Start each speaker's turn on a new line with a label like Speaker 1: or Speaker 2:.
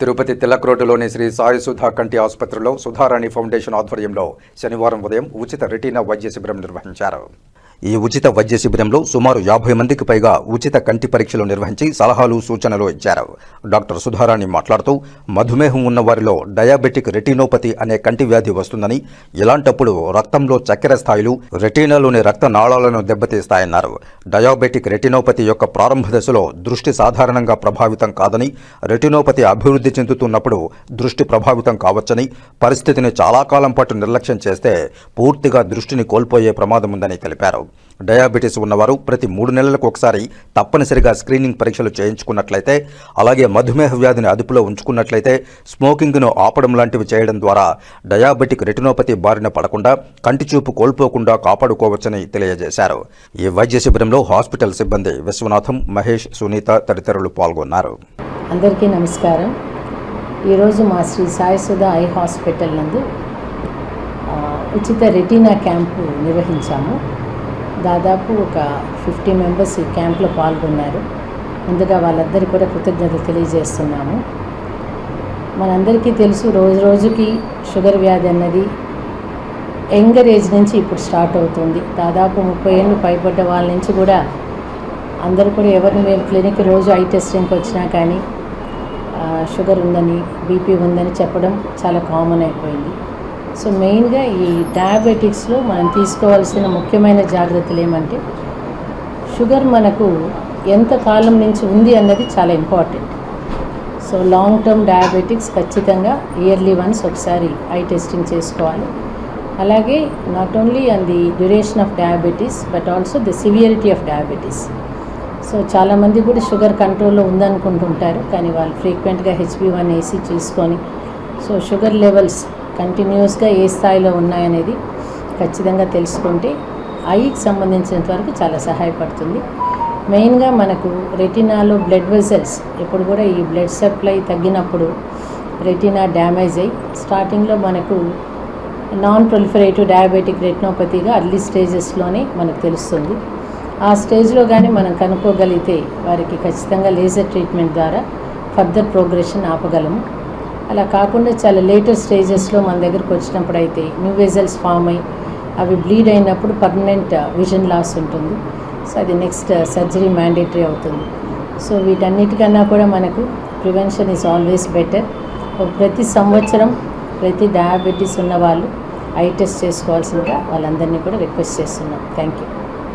Speaker 1: తిరుపతి తిలక్ రోడ్డులోని శ్రీ సాయి సుధా కంటి ఆసుపత్రిలో సుధారాణి ఫౌండేషన్ ఆధ్వర్యంలో శనివారం ఉదయం ఉచిత రెటీనా వైద్య శిబిరం నిర్వహించారు. ఈ ఉచిత వైద్య శిబిరంలో సుమారు యాభై మందికి పైగా ఉచిత కంటి పరీక్షలు నిర్వహించి సలహాలు సూచనలు ఇచ్చారు. డాక్టర్ సుధారాణి మాట్లాడుతూ మధుమేహం ఉన్న వారిలో డయాబెటిక్ రెటినోపతి అనే కంటి వ్యాధి వస్తుందని ఇలాంటప్పుడు రక్తంలో చక్కెర స్థాయిలు రెటీనాలోని రక్త నాళాలను దెబ్బతీస్తాయన్నారు. డయాబెటిక్ రెటినోపతి యొక్క ప్రారంభ దశలో దృష్టి సాధారణంగా ప్రభావితం కాదని రెటినోపతి అభివృద్ధి చెందుతున్నప్పుడు దృష్టి ప్రభావితం కావచ్చని పరిస్థితిని చాలా కాలం పాటు నిర్లక్ష్యం చేస్తే పూర్తిగా దృష్టిని కోల్పోయే ప్రమాదం ఉందని తెలిపారు. డయాబెటీస్ ఉన్నవారు ప్రతి మూడు నెలలకు ఒకసారి తప్పనిసరిగా స్క్రీనింగ్ పరీక్షలు చేయించుకున్నట్లయితే అలాగే మధుమేహ వ్యాధిని అదుపులో ఉంచుకున్నట్లయితే స్మోకింగ్ను ఆపడం లాంటివి చేయడం ద్వారా డయాబెటిక్ రెటినోపతి బారిన పడకుండా కంటి చూపు కోల్పోకుండా కాపాడుకోవచ్చని తెలియజేశారు. ఈ వైద్య శిబిరంలో హాస్పిటల్ సిబ్బంది విశ్వనాథం మహేష్ సునీత తదితరులు పాల్గొన్నారు.
Speaker 2: అందరికీ నమస్కారం. ఈరోజు మా శ్రీ సాయసుధ ఐ హాస్పిటల్ నందు ఉచిత రెటీనా క్యాంపు నిర్వహించాము. దాదాపు ఒక ఫిఫ్టీ మెంబర్స్ ఈ క్యాంప్లో పాల్గొన్నారు. ముందుగా వాళ్ళందరికీ కూడా కృతజ్ఞతలు తెలియజేస్తున్నాము. మనందరికీ తెలుసు రోజు రోజుకి షుగర్ వ్యాధి అన్నది యంగర్ ఏజ్ నుంచి ఇప్పుడు స్టార్ట్ అవుతుంది. దాదాపు ముప్పై ఏళ్ళు పైబడ్డ వాళ్ళ నుంచి కూడా అందరూ కూడా ఎవరిని మేము క్లినిక్ రోజు ఐ టెస్టింగ్కి వచ్చినా కానీ షుగర్ ఉందని బీపీ ఉందని చెప్పడం చాలా కామన్ అయిపోయింది. సో మెయిన్గా ఈ డయాబెటిక్స్లో మనం తీసుకోవాల్సిన ముఖ్యమైన జాగ్రత్తలు ఏమంటే షుగర్ మనకు ఎంత కాలం నుంచి ఉంది అన్నది చాలా important. So long term diabetics ఖచ్చితంగా ఇయర్లీ వన్స్ ఒకసారి ఐ టెస్టింగ్ చేసుకోవాలి. అలాగే not only on the duration of diabetes but also the severity of diabetes. So చాలామంది కూడా షుగర్ కంట్రోల్లో ఉందనుకుంటుంటారు కానీ వాళ్ళు ఫ్రీక్వెంట్గా హెచ్బి వన్ ఏసీ చూసుకొని సో షుగర్ లెవెల్స్ కంటిన్యూస్గా ఏ స్థాయిలో ఉన్నాయనేది ఖచ్చితంగా తెలుసుకుంటే ఐకి సంబంధించినంత వరకు చాలా సహాయపడుతుంది. మెయిన్గా మనకు రెటినాలో బ్లడ్ వెజల్స్ ఇప్పుడు కూడా ఈ బ్లడ్ సప్లై తగ్గినప్పుడు రెటినా డ్యామేజ్ అయ్యి స్టార్టింగ్లో మనకు నాన్ ప్రొలిఫరేటివ్ డయాబెటిక్ రెటినోపతిగా అర్లీ స్టేజెస్లోనే మనకు తెలుస్తుంది. ఆ స్టేజ్లో కానీ మనం కనుక్కోగలిగితే వారికి ఖచ్చితంగా లేజర్ ట్రీట్మెంట్ ద్వారా ఫర్దర్ ప్రోగ్రెషన్ ఆపగలము. అలా కాకుండా చాలా లేటర్ స్టేజెస్లో మన దగ్గరకు వచ్చినప్పుడు అయితే న్యూ వెజల్స్ ఫామ్ అయ్యి అవి బ్లీడ్ అయినప్పుడు పర్మనెంట్ విజన్ లాస్ ఉంటుంది. సో అది నెక్స్ట్ సర్జరీ మ్యాండేటరీ అవుతుంది. సో వీటన్నిటికన్నా కూడా మనకు ప్రివెన్షన్ ఈజ్ ఆల్వేస్ బెటర్ ప్రతి సంవత్సరం ప్రతి డయాబెటీస్ ఉన్న వాళ్ళు ఐ టెస్ట్ చేసుకోవాల్సిందిగా వాళ్ళందరినీ కూడా రిక్వెస్ట్ చేస్తున్నాం. Thank you